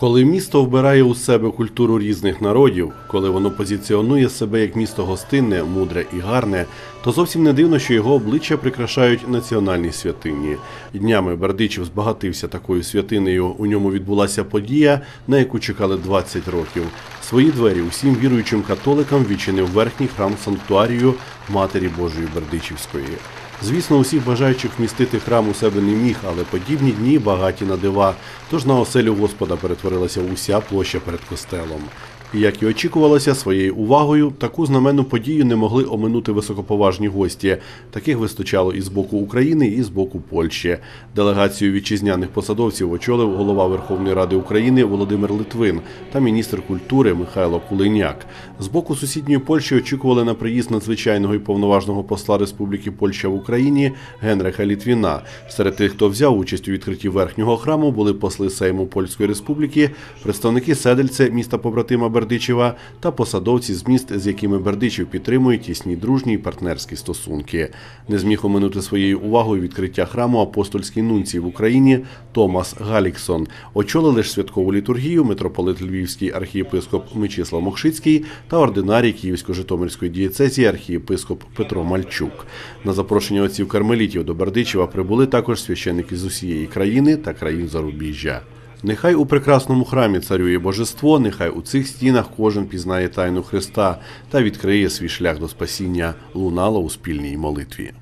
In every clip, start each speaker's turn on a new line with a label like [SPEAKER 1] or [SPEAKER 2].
[SPEAKER 1] Коли місто вбирає у себе культуру різних народів, коли воно позиціонує себе як місто гостинне, мудре і гарне, то зовсім не дивно, що його обличчя прикрашають національні святині. Днями Бердичів збагатився такою святинею. У ньому відбулася подія, на яку чекали 20 років. Свої двері усім віруючим католикам відчинив верхній храм санктуарію Матері Божої Бердичівської. Звісно, усіх бажаючих вмістити храм у себе не міг, але подібні дні багаті на дива. Тож на оселю Господа перетворилася уся площа перед костелом. Як і очікувалося, своєю увагою таку знаменну подію не могли оминути високоповажні гості. Таких вистачало і з боку України, і з боку Польщі. Делегацію вітчизняних посадовців очолив голова Верховної Ради України Володимир Литвин та міністр культури Михайло Кулиняк. З боку сусідньої Польщі очікували на приїзд надзвичайного і повноважного посла Республіки Польща в Україні Генриха Літвіна. Серед тих, хто взяв участь у відкритті верхнього храму, були посли Сейму Польської Республіки, представники Седельце, міста побратима Бердичева, та посадовці з міст, з якими Бердичів підтримує тісні дружні і партнерські стосунки. Не зміг оминути своєю увагою відкриття храму апостольський нунцій в Україні Томас Галіксон. Очолили ж святкову літургію митрополит Львівський архієпископ Мечислав Мохшицький та ординарій Київсько-Житомирської дієцезії архієпископ Петро Мальчук. На запрошення отців кармелітів до Бердичева прибули також священники з усієї країни та країн зарубіжжя. Нехай у прекрасному храмі царює божество, нехай у цих стінах кожен пізнає тайну Христа та відкриє свій шлях до спасіння, лунало у спільній молитві.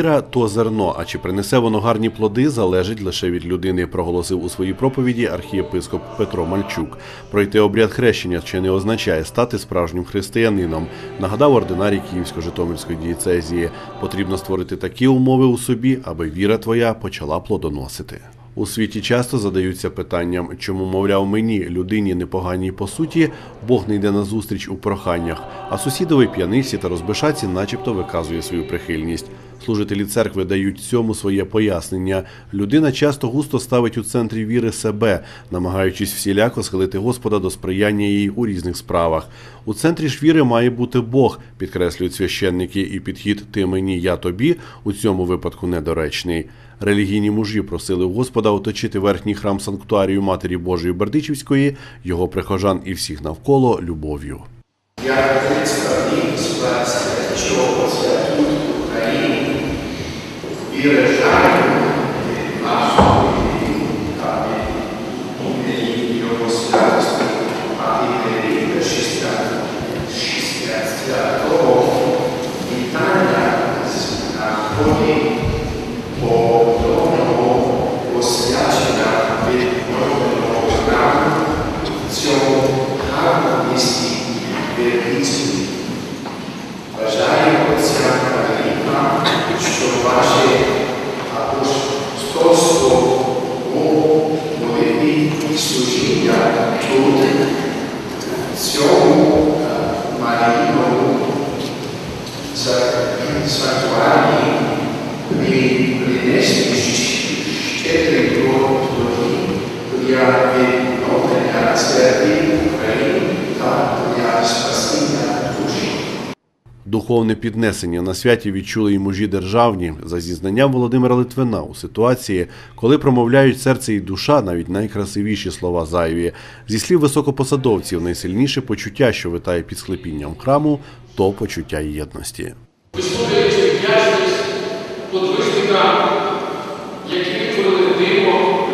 [SPEAKER 1] Віра то зерно, а чи принесе воно гарні плоди, залежить лише від людини, проголосив у своїй проповіді архієпископ Петро Мальчук. Пройти обряд хрещення ще не означає стати справжнім християнином. Нагадав ординарій Київсько-Житомирської дієцезії. Потрібно створити такі умови у собі, аби віра твоя почала плодоносити. У світі часто задаються питанням, чому, мовляв, мені, людині непоганій по суті, Бог не йде на зустріч у проханнях, а сусідові п'яниці та розбишаці начебто виказує свою прихильність. Служителі церкви дають цьому своє пояснення. Людина часто густо ставить у центрі віри себе, намагаючись всіляко схилити Господа до сприяння їй у різних справах. У центрі ж віри має бути Бог, підкреслюють священники, і підхід ти мені, я тобі у цьому випадку недоречний. Релігійні мужі просили Господа оточити верхній храм санктуарію Матері Божої Бердичівської, його прихожан і всіх навколо любов'ю.
[SPEAKER 2] Я представник ситуації чого святу України і режаю нашої табі імені його святості, а імені Режиста святого вітання з наході повного освячення від народного храму в цьому гарному місті Бердичеві. Бажаю отця Кароліна, що ваше апостольство у молитві і служіння тут, в цьому е, Марійному
[SPEAKER 1] Духовне піднесення на святі відчули й мужі державні за зізнанням Володимира Литвина у ситуації, коли промовляють серце і душа, навіть найкрасивіші слова зайві. Зі слів високопосадовців, найсильніше почуття, що витає під склепінням храму, то почуття єдності.
[SPEAKER 3] висловлюючи вдячність подвижникам, які відтворили диво,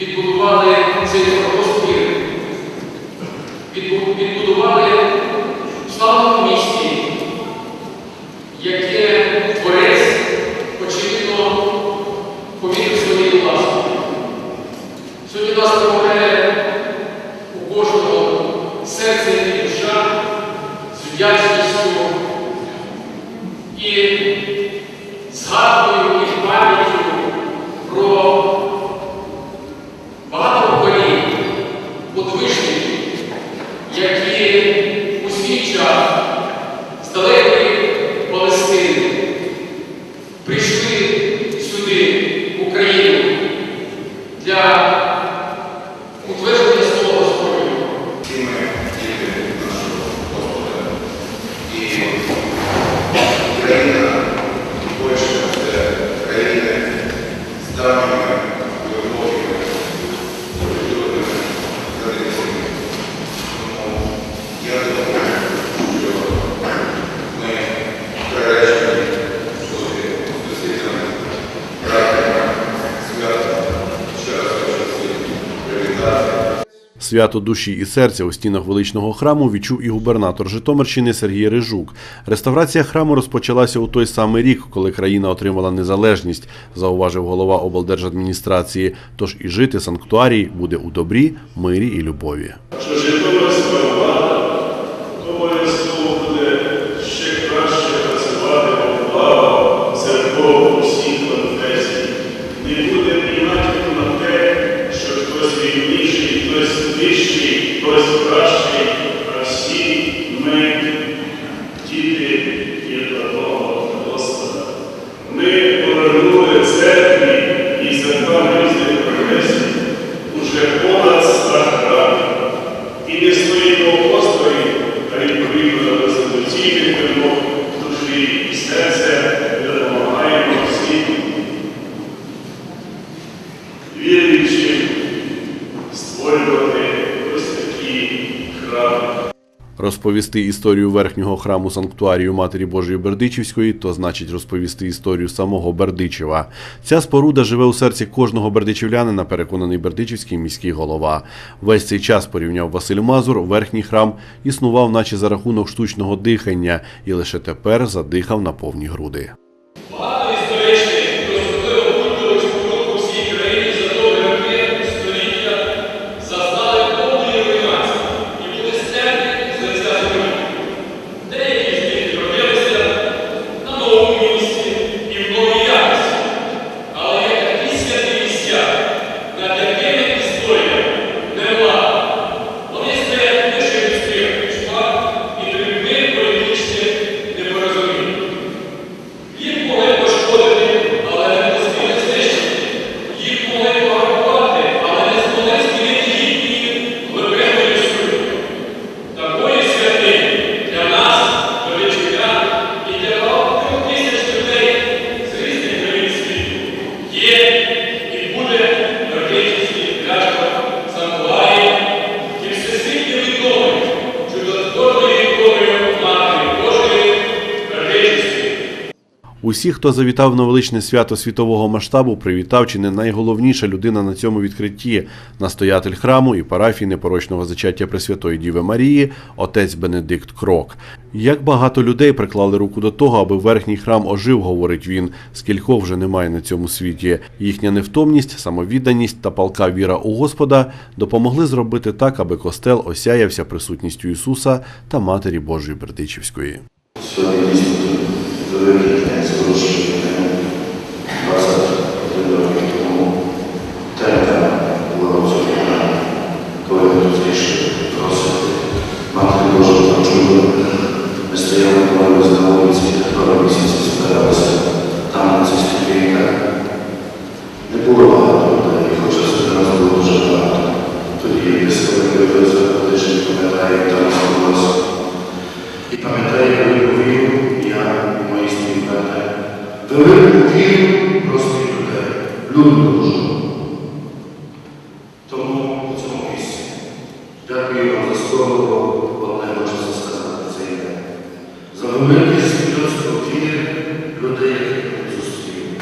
[SPEAKER 3] відбудували цей простір, відбудували славному місті, яке творець очевидно повірив своїй власності. Сьогодні нас промовляє серце і душа вдячністю і згадкою і пам'яттю про багато поколінь подвижників, які у свій час з далекої Палестини прийшли сюди, в Україну, для утвердження Слова Господнього.
[SPEAKER 2] Всі ми діти нашого Господа. І Україна, Польща це країни з
[SPEAKER 1] Свято душі і серця у стінах величного храму відчув і губернатор Житомирщини Сергій Рижук. Реставрація храму розпочалася у той самий рік, коли країна отримала незалежність, зауважив голова облдержадміністрації. Тож і жити санктуарій буде у добрі, мирі і любові.
[SPEAKER 4] Житомирська і різних конфесій уже понад ста храмів. І не стоїмо осторонь, а відповідно до конституційних вимог душі і серця допомагаємо всім віруючим створювати ось такі храми.
[SPEAKER 1] Розповісти історію верхнього храму санктуарію Матері Божої Бердичівської, то значить розповісти історію самого Бердичева. Ця споруда живе у серці кожного бердичівлянина, переконаний бердичівський міський голова. Весь цей час порівняв Василь Мазур, верхній храм існував, наче за рахунок штучного дихання, і лише тепер задихав на повні груди. Усі, хто завітав на величне свято світового масштабу, привітав чи не найголовніша людина на цьому відкритті настоятель храму і парафії непорочного зачаття Пресвятої Діви Марії, отець Бенедикт Крок. Як багато людей приклали руку до того, аби верхній храм ожив, говорить він, скількох вже немає на цьому світі. Їхня невтомність, самовідданість та палка віра у Господа допомогли зробити так, аби костел осяявся присутністю Ісуса та Матері Божої Бердичівської.
[SPEAKER 5] nostro Тому в цьому місці дякую вам за слово, одне можна сказати це ім'я. За велике свідоцтво віри людей, яких ми зустріли.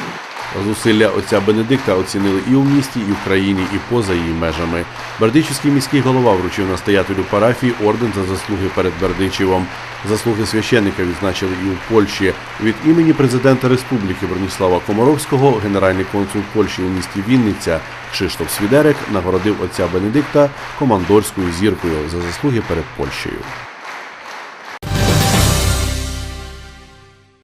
[SPEAKER 1] З Зусилля отця Бенедикта оцінили і у місті, і в країні, і поза її межами. Бердичівський міський голова вручив настоятелю парафії орден за заслуги перед Бердичевом. Заслуги священника відзначили і у Польщі. Від імені президента Республіки Броніслава Комаровського генеральний консул Польщі у місті Вінниця Кшиштоф Свідерек нагородив отця Бенедикта командорською зіркою за заслуги перед Польщею.